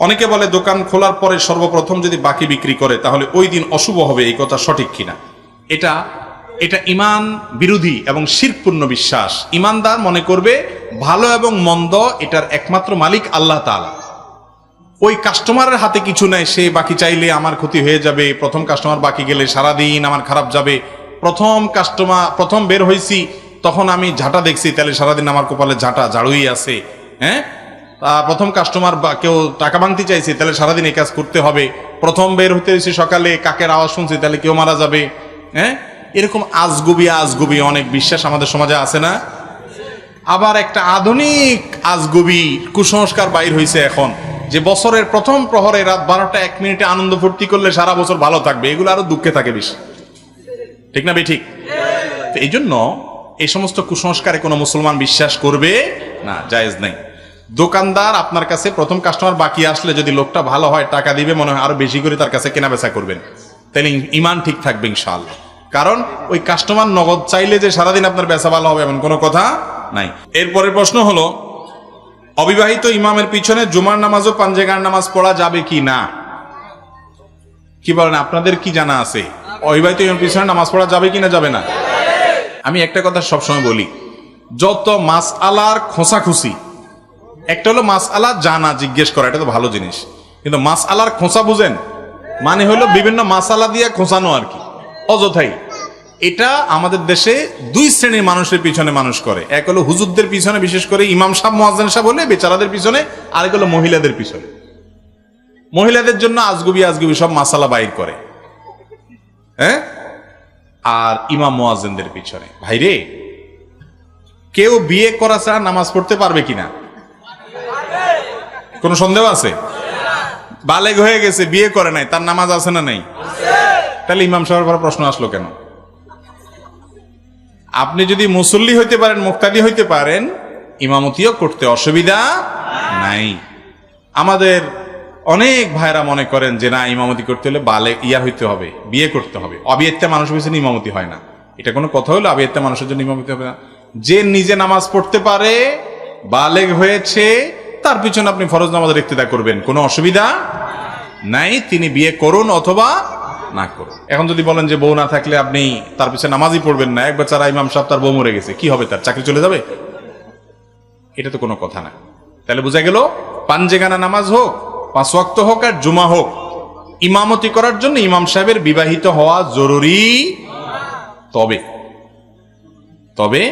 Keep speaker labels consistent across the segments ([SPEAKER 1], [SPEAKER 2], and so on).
[SPEAKER 1] অনেকে বলে দোকান খোলার পরে সর্বপ্রথম যদি বাকি বিক্রি করে, তাহলে ওই দিন অশুভ হবে, এই কথা সঠিক কিনা? এটা এটা ইমান বিরোধী এবং শিরপূর্ণ বিশ্বাস। ইমানদার মনে করবে, ভালো এবং মন্দ এটার একমাত্র মালিক আল্লাহ তাআলা। ওই কাস্টমারের হাতে কিছু নাই, সে বাকি চাইলে আমার ক্ষতি হয়ে যাবে, প্রথম কাস্টমার বাকি গেলে সারাদিন আমার খারাপ যাবে। প্রথম কাস্টমার, প্রথম বের হয়েছি তখন আমি ঝাঁটা দেখছি, তাহলে সারাদিন আমার কপালে ঝাঁটা, ঝাড়ুই আছে হ্যাঁ? প্রথম কাস্টমার বা কেউ টাকা ভাঙতে চাইছে, তাহলে সারাদিন এই কাজ করতে হবে। প্রথম বের হতে হয়েছে সকালে কাকের আওয়াজ শুনছি, তাহলে কেউ মারা যাবে। হ্যাঁ? এরকম আজগুবি আজগুবি অনেক বিশ্বাস আমাদের সমাজে আছে না? আবার একটা আধুনিক আজগুবি কুসংস্কার বাইর হয়েছে এখন, যে বছরের প্রথম প্রহরে রাত বারোটা এক মিনিটে আনন্দ ফুর্তি করলে সারা বছর ভালো থাকবে, এগুলো আরও দুঃখে থাকে বেশি। ঠিক না বে ঠিক? এই জন্য এই সমস্ত কুসংস্কারে কোনো মুসলমান বিশ্বাস করবে না, জায়েজ নাই। দোকানদার আপনার কাছে প্রথম কাস্টমার বাকি আসলে যদি লোকটা ভালো হয়, টাকা দিবে, মনে হয় আরও বেশি করে তার কাছে কেনা বেচা করবেন। তাহলে ইমান ঠিক থাকবে ইনশাআল্লাহ। কারণ ওই কাস্টমার নগদ চাইলে যে সারাদিন আপনার বেচা ভালো হবে এমন কোনো কথা নাই। এরপরের প্রশ্ন হলো, অবিবাহিত ইমামের পিছনে জুমার নামাজ ও পাঞ্জেগার নামাজ পড়া যাবে কি না? কি বলেন, আপনাদের কি জানা আছে? অবিবাহিত ইমামের পিছনে নামাজ পড়া যাবে কি না যাবে না? আমি একটা কথা সবসময় বলি, যত মাস আলার খোঁচাখুচি একটা হলো মাস আলা জানা জিজ্ঞেস করা, এটা তো ভালো জিনিস। কিন্তু মাস আলার খোঁচা বুঝেন? মানে হলো বিভিন্ন মাসালা দিয়ে খোঁচানো আর কি। অযথাই। এটা আমাদের দেশে দুই শ্রেণির মানুষের পিছনে মানুষ করে। এক হলো হুজুরদের পিছনে, বিশেষ করে ইমাম সাহেব, মোয়াজ্জেন সাহেব হলে বেচারাদের পিছনে, আরেক হলো মহিলাদের পিছনে। মহিলাদের জন্য আজগুবি আজগুবি সব মাসালা বাইর করে। হ্যাঁ? আর ইমাম মোয়াজ্জেনদের পিছনে। ভাইরে, কেউ বিয়ে করা ছাড়া নামাজ পড়তে পারবে কিনা? কোনো সন্দেহ আছে? বালেগ হয়ে গেছে, বিয়ে করে নাই, তার নামাজ আছে না নাই? তাহলে ইমাম সাহেবের পরে প্রশ্ন আসলো কেন? আপনি যদি মুসল্লি হইতে পারেন, মুক্তাদি হইতে পারেন, ইমামতিও করতে অসুবিধা নাই। আমাদের অনেক ভাইরা মনে করেন যে, না, ইমামতি করতে হলে বালে ইয়া হইতে হবে, বিয়ে করতে হবে। অবিয়েত্তা মানুষ পিছনে ইমামতি হয় না। এটা কোনো কথা হলো অবিয়েত্তা মানুষের জন্য ইমামতি হবে না। যে নিজে নামাজ পড়তে পারে, বালেগ হয়েছে তার পিছনে আপনি ফরজ নামাজের ইক্তিদা করবেন। কোনো অসুবিধা নাই, তিনি বিয়ে করুন অথবা না করুন। এখন যদি বলেন যে বউ না থাকলে আপনি তার পিছনে নামাজই পড়বেন না এক বেচারা ইমাম সাহেব তার বউ মরে গেছে, কি হবে তার? চাকরি চলে যাবে? এটা তো কোনো কথা না। তাহলে বোঝা গেল পাঞ্জেগানা নামাজ হোক, পাঁচ ওয়াক্ত হোক আর জুমা হোক, ইমামতি করার জন্য ইমাম সাহেবের বিবাহিত হওয়া জরুরি। তবে তবে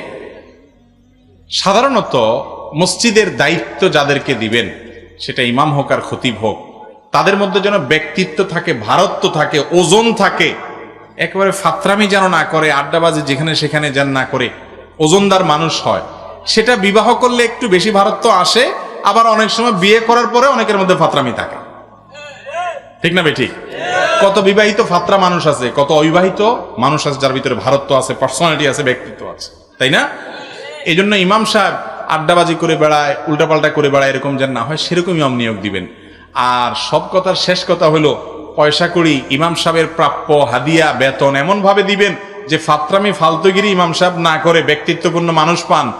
[SPEAKER 1] সাধারণত মসজিদের দায়িত্ব যাদেরকে দিবেন, সেটা ইমাম হোক আর খতিব হোক, তাদের মধ্যে যেন ব্যক্তিত্ব থাকে, ভারত্ব থাকে, ওজন থাকে, একেবারে ফাত্রামি যেন না করে, আড্ডাবাজি যেখানে সেখানে যেন না করে, ওজনদার মানুষ হয়। সেটা বিবাহ করলে একটু বেশি ভারত্ব আসে, আবার অনেক সময় বিয়ে করার পরে অনেকের মধ্যে ফাত্রামি থাকে। ঠিক না বেঠিক কত বিবাহিত ফাত্রা মানুষ আছে, কত অবিবাহিত মানুষ আছে যার ভিতরে ভারত্ব আছে পার্সোনালিটি আছে, ব্যক্তিত্ব আছে। তাই না? এই জন্য ইমাম সাহেব আড্ডাবাজি করে বেড়ায়, উল্টাপাল্টা করে বেড়ায়, এরকম যেন না হয় সেরকম ইমাম নিয়োগ দিবেন। আর সব কথার শেষ কথা হলো, পয়সা করি ইমাম সাহেবের প্রাপ্য হাদিয়া, বেতন এমন ভাবে দিবেন যে ফাত্রামি ফালতুগিরি ইমাম সাহেব না করে ব্যক্তিত্বপূর্ণ মানুষ পান।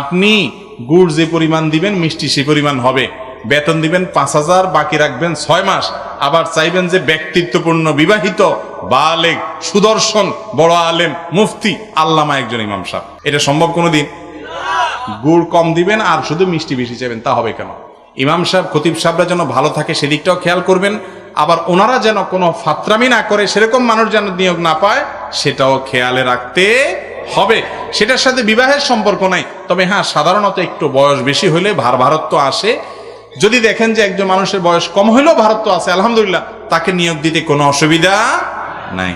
[SPEAKER 1] আপনি গুড় যে পরিমাণ দিবেন, মিষ্টি সে পরিমাণ হবে। বেতন দিবেন পাঁচ হাজার, বাকি রাখবেন ছয় মাস। আবার চাইবেন যে ব্যক্তিত্বপূর্ণ বিবাহিত বালেগ সুদর্শন, বড় আলেম, মুফতি, আল্লামা একজন ইমাম সাহেব। এটা সম্ভব কোনোদিন? গুড় কম দিবেন আর শুধু মিষ্টি বেশি চাইবেন, তা হবে কেন? ইমাম সাহেব, খতিব সাহেবরা যেন ভালো থাকে সেদিকটাও খেয়াল করবেন। আবার ওনারা যেন কোনো ফাত্রামি না করে, সেরকম মানুষ যেন নিয়োগ না পায়, সেটাও খেয়ালে রাখতে হবে। সেটার সাথে বিবাহের সম্পর্ক নাই। তবে হ্যাঁ সাধারণত একটু বয়স বেশি হলে ভার ভারত্ব আসে। যদি দেখেন যে একজন মানুষের বয়স কম হইলেও ভারত্ব আছে, আলহামদুলিল্লাহ, তাকে নিয়োগ দিতে কোনো অসুবিধা নাই।